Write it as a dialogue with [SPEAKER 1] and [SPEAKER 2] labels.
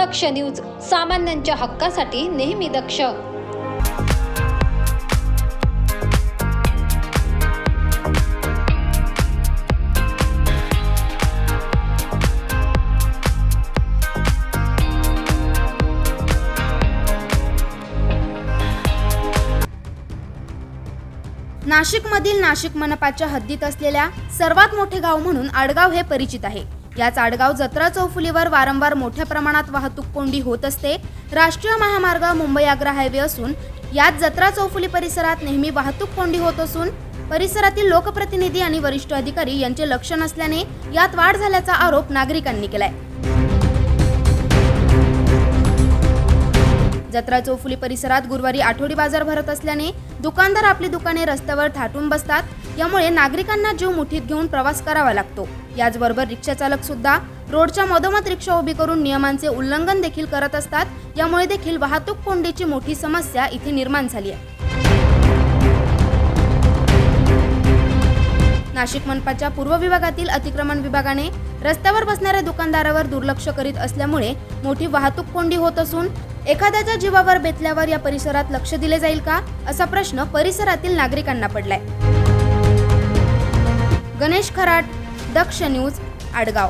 [SPEAKER 1] दक्ष news सामान्यांच्या हक्कासाठी नेहमी दक्ष.
[SPEAKER 2] नाशिकमधील नाशिक मनपाच्या हद्दीत असलेल्या सर्वात मोठे गाव म्हणून आडगाव हे परिचित आहे. या आडगाव जत्रा चौफुलीवर वारंवार मोठ्या प्रमाणात वाहतूक कोंडी होत असते. राष्ट्रीय महामार्ग मुंबई आग्रा हायवे असून यात जत्रा चौफुली परिसरात नेहमी वाहतूक कोंडी होत असून परिसरातील लोकप्रतिनिधी आणि वरिष्ठ अधिकारी यांचे लक्ष नसल्याने यात वाढ झाल्याचा आरोप नागरिकांनी केलाय. जत्रा चौफुली परिसरात गुरुवारी आठवडी बाजार भरत असल्याने दुकानदार आपली दुकाने रस्त्यावर थाटून बसतात. यामुळे नागरिकांना जीव मुठीत घेऊन प्रवास करावा लागतो. याचबरोबर रिक्षा चालक सुद्धा रोडच्या मधोमध रिक्षा उभी करून नियमांचे उल्लंघन देखील करत असतात. यामुळे देखील वाहतूक कोंडीची मोठी समस्या इथे निर्माण झाली आहे. नाशिक मनपाच्या पूर्व विभागातील अतिक्रमण विभागाने रस्त्यावर बसणाऱ्या दुकानदारावर दुर्लक्ष करीत असल्यामुळे मोठी वाहतूक कोंडी होत असून एखाद्याच्या जीवावर बेतल्यावर या परिसरात लक्ष दिले जाईल का? असा प्रश्न परिसरातील नागरिकांना पडलाय. गणेश खराट दक्ष न्यूज आडगाव.